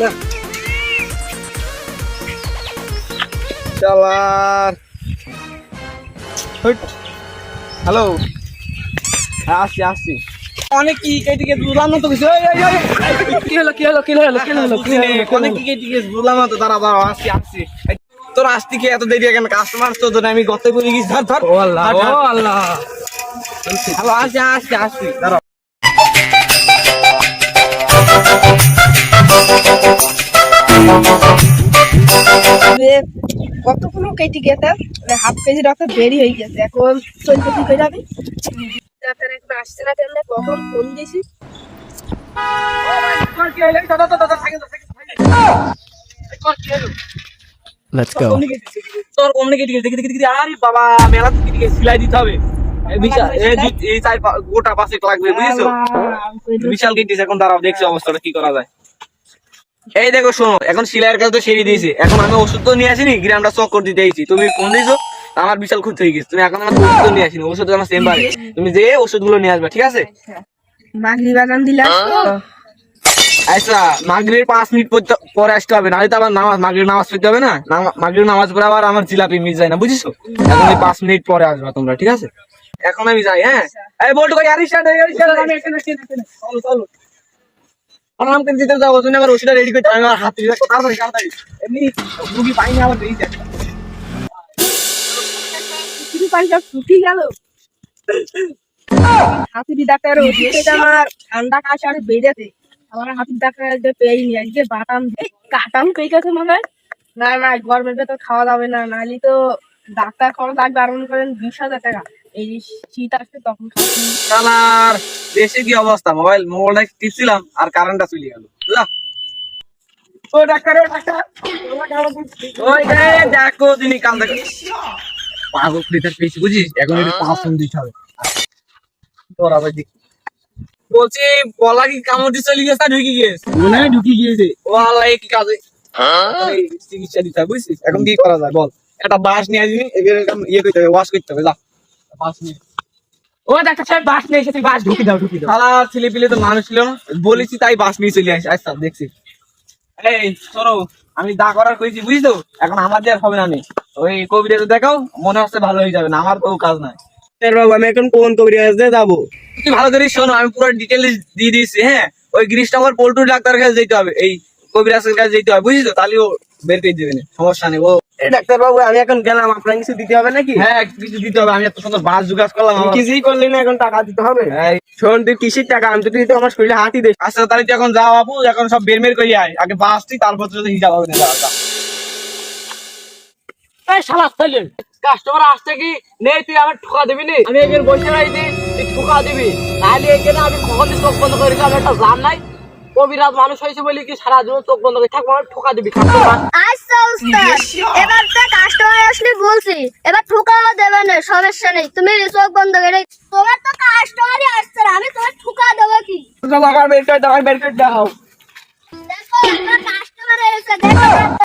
না। চালার। হ্যালো। হ্যাঁ, আসছি আসছি। অনেক কি কেটিকে বুঝলাম না তো কিছু? কি হলো কি হলো কি হলো কি হলো কি হলো? হ্যাঁ, হ্যাঁ, অনেক কি কেটিকে বুঝলাম না তো দাঁড়া দাঁড়া আসছি আসছি। তোর আসতে কি এত দেরি কেন? কাস্টমার তো তোর আমি গত করে গেছি ধর ধর। ও আল্লাহ ও আল্লাহ। হ্যালো আসছি আসছি আসছি দাঁড়া। কতগুলো কেটে গেছে হাফ কেজি রক্ত দেরি হয়ে গেছে এখন চলতে কি করে যাবে ডাক্তার এখন আসছে না কেন কখন ফোন দিয়েছি? Let's go. তোর গেছে দেখি দেখি দেখি আরে বাবা মেলা সিলাই দিতে হবে। এই বিশাল এই চার পা- গোটা পাশে লাগবে বুঝেছ? বিশাল কেটেছে এখন দাঁড়াও দেখছি অবস্থাটা কি করা যায়। এই দেখো শোনো এখন সিলাইয়ের কাছে তো সেরে দিয়েছে। এখন আমি ওষুধ তো নিয়ে আসিনি গ্রামটা চক্কর দিতে এসেছি। তুমি ফোন দিয়েছ আমার বিশাল ক্ষতি হয়ে গেছে। তুমি এখন আমার ওষুধ তো নিয়ে আসিনি ওষুধ আমার চেম্বারে তুমি যে ওষুধগুলো নিয়ে আসবে ঠিক আছে? মাগলি বাগান দিলাম আচ্ছা মাগরির পাঁচ মিনিট পর- পরে আসতে হবে নাহলে তো আবার নামাজ মাগরির নামাজ পড়তে হবে না? মাগরির নামাজ পড়ে আবার আমার জিলাপি মিস যায় না বুঝিছো? এখন এই পাঁচ মিনিট পরে আসবে তোমরা ঠিক আছে? এখন আমি যাই হ্যাঁ? এই বলটু কই আরে স্টার্ট আমি এখানে এখানে, এখানে। চলো চলো। আমার আমাকে দিতে আবার ওষুধটা রেডি করতে আমার হাতে তাড়াতাড়ি এমনি রুগী পাইনি আবার বেরিয়ে কিছু পানি সব শুকিয়ে গেল। হাতির ডাক্তার ওষুধটা আমার ঠান্ডা কাশ আর বেড়েছে। আমার হাতির ডাক্তার আজকে পেয়েনি আজকে বাটাম কাটাম পেয়ে গেছে মনে না না গরমের ভেতর খাওয়া যাবে না নাহলে তো ডাক্তার খরচ লাগবে মনে করেন বিশ হাজার টাকা। এই শীত আসবে তখন শালার দেশে কি অবস্থা? মোবাইল মোবাইলটা টিপছিলাম আর কারেন্টটা চলে গেল। বুঝলা ও ডাক্তার ও ডাক্তার। ওই যে দেখো দিনই কাল দেখো। পাগল ফ্রিটার পেয়েছি বুঝিস? এখন পাঁচ ফোন দিতে হবে। তোর আবার দেখি। বলছি বলা কি কামড় দিয়ে চলে গেছে না ঢুকে মনে হয় ঢুকে গিয়েছে। ও আল্লাহ কি কাজে? চিকিৎসা দিতে হবে বুঝছিস এখন কি করা যায় বল। একটা বাস নিয়ে আসবি এবার ইয়ে করতে হবে ওয়াশ করতে হবে যা। বাস নিয়ে। ও ডাক্তার সাহেব বাস নিয়ে এসেছি বাস ঢুকি দাও ঢুকি দাও। শালা ছেলে পিলে তো মানুষ ছিল। বলেছি তাই বাস নিয়ে চলে আসি। আচ্ছা দেখছি। এই শোনো আমি দা করার কইছি বুঝছ? এখন আমার দিয়ে হবে না নি। ওই কবিরাজ দেখাও মনে হচ্ছে ভালো হয়ে যাবে না। আমার তো কাজ নাই। বাবু আমি এখন কোন কবিরাজ যাব? তুই ভালো করে শোনো আমি পুরো ডিটেলস দিয়ে দিয়েছি হ্যাঁ? ওই গ্রিসটা আমার পোল্ট্রি ডাক্তারের কাছে যেতে হবে। এই কবিরাজের কাছে যেতে হবে বুঝছ? তাহলে ও বের করে দেবে না। সমস্যা নেই ও ডাক্তার আমি এখন গেলাম আপনার কিছু দিতে হবে নাকি? হ্যাঁ কিছু দিতে হবে আমি এত সুন্দর বাস জোগাড় করলাম কিছুই করলি না এখন টাকা দিতে হবে। শোন তুই কিসের টাকা? আমি তো তুই তো আমার শরীরে হাতি দে আচ্ছা তাহলে তুই এখন যাও বাবু এখন সব বের মের করে আয়। আগে বাস তুই তারপর তোর হিসাব হবে না যা, যা। এই শালা ছেলে কাস্টমার আসছে কি? নেই তুই আমার ঠকা দিবি নি? আমি এখানে বসে রয়েছি তুই ঠকা দিবি। তাহলে এখানে আমি কখন চোখ বন্ধ করে আমি একটা জান নাই। কবিরাজ মানুষ হয়েছে বলে কি সারা জীবন চোখ বন্ধ করে থাকব আমার ঠকা দিবি কাস্টমার আচ্ছা উস্তাদ এবার তো কাস্টমার আসলে বলছি এবার ঠুকাও দেবে না সমস্যা নেই। তুমি চোখ বন্ধ করে তোমার তো কাস্টমারই আসছে আমি তোমার ঠুকা দেবো কি? টাকা বের করে দাও বের করে দাও। দেখো আমার কাস্টমার এসে দেখো।